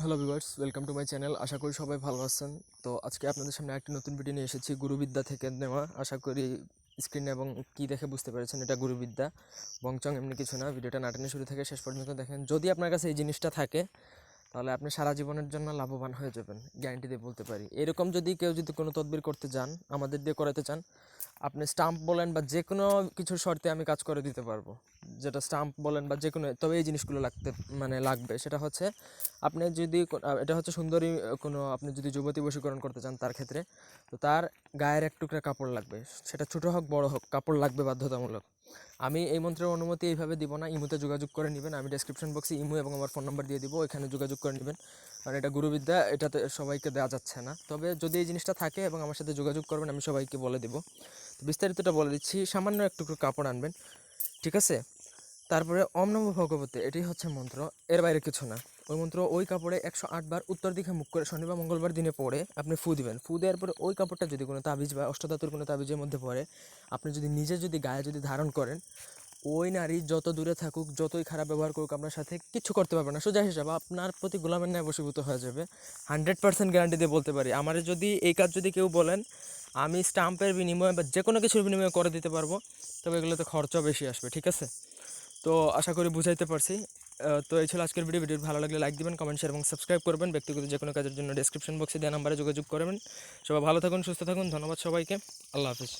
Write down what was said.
Hello viewers welcome to my channel আশা করি সবাই ভালো আছেন। তো আজকে আপনাদের সামনে একটি নতুন ভিডিও নিয়ে এসেছি, গুরুবিদ্যা থেকে নেওয়া। আশা করি স্ক্রিনে এবং কি দেখে বুঝতে পেরেছেন, এটা গুরুবিদ্যা। বংচং এমনি কিছু না ভিডিওটা নাটনে শুরু থেকে শেষ পর্যন্ত দেখেন। যদি আপনার কাছে এই জিনিসটা থাকে, তাহলে আপনি সারা জীবনের জন্য লাভবান হয়ে যাবেন গ্যারান্টি দিয়ে বলতে পারি। এরকম যদি কেউ যদি কোনো তদবির করতে যান আমাদের দিয়ে করাতে চান, আপনি স্টাম্প বলেন বা যে কোনো কিছুর শর্তে আমি কাজ করে দিতে পারব। যেটা স্টাম্প বলেন বা যে কোনো তবে এই জিনিসগুলো লাগতে মানে লাগবে। সেটা হচ্ছে, আপনি যদি এটা হচ্ছে সুন্দরী কোনো, আপনি যদি যুবতী বশীকরণ করতে চান তার ক্ষেত্রে, তো তার গায়ের এক টুকরা কাপড় লাগবে। সেটা ছোটো হোক, বড় হোক, কাপড় লাগবে বাধ্যতামূলক। আমি এই মন্ত্রের অনুমতি এইভাবে দিব না, ইমুতে যোগাযোগ করে নেবেন। আমি ডেসক্রিপশন বক্সে ইমু এবং আমার ফোন নাম্বার দিয়ে দিব এখানে যোগাযোগ করে নেবেন। কারণ এটা গুরুবিদ্যা, এটাতে সবাইকে দেওয়া যাচ্ছে না। তবে যদি এই জিনিসটা থাকে এবং আমার সাথে যোগাযোগ করবেন, আমি সবাইকে বলে দিব। বিস্তারিতটা বলে দিচ্ছি, সামান্য একটু কাপড় আনবেন, ঠিক আছে? তারপরে অম নম ভগবতে, এটি হচ্ছে মন্ত্র। এর বাইরে কিছু না। ওই মন্ত্র ওই কাপড়ে একশো বার উত্তর দিকে মুখ করে শনিবার মঙ্গলবার দিনে পড়ে আপনি ফু দিবেন। ফু দেওয়ার পরে ওই কাপড়টা যদি কোনো তাবিজ বা অষ্টধাতুর কোনো তাবিজের মধ্যে পড়ে, আপনি যদি নিজে যদি গায়ে যদি ধারণ করেন, ওই নারী যত দূরে থাকুক, যতই খারাপ ব্যবহার করুক আপনার সাথে কিচ্ছু করতে পারবে না। সোজা হিসাবে, আপনার প্রতি গোলামের ন্যায় বসীভূত হয়ে যাবে। হান্ড্রেড পার্সেন্ট গ্যারান্টি দিয়ে বলতে পারি, আমার যদি এই কাজ যদি কেউ বলেন, আমি স্টাম্পের বিনিময়ে বা যে কোনো কিছুর বিনিময়ে করে দিতে পারব, তবে এগুলোতে খরচাও বেশি আসবে, ঠিক আছে? তো আশা করি বুঝাইতে পারছি। তো এই ছিল আজকের ভিডিও। ভিডিও ভালো লাগলে লাইক দিবেন কমেন্ট শেয়ার এবং সাবস্ক্রাইব করবেন। ব্যক্তিগত যে কোনো কাজের জন্য ডিসক্রিপশন বক্সে দেওয়া নাম্বারে যোগাযোগ করবেন। সবাই ভালো থাকুন, সুস্থ থাকুন। ধন্যবাদ সবাইকে। আল্লাহ হাফিজ।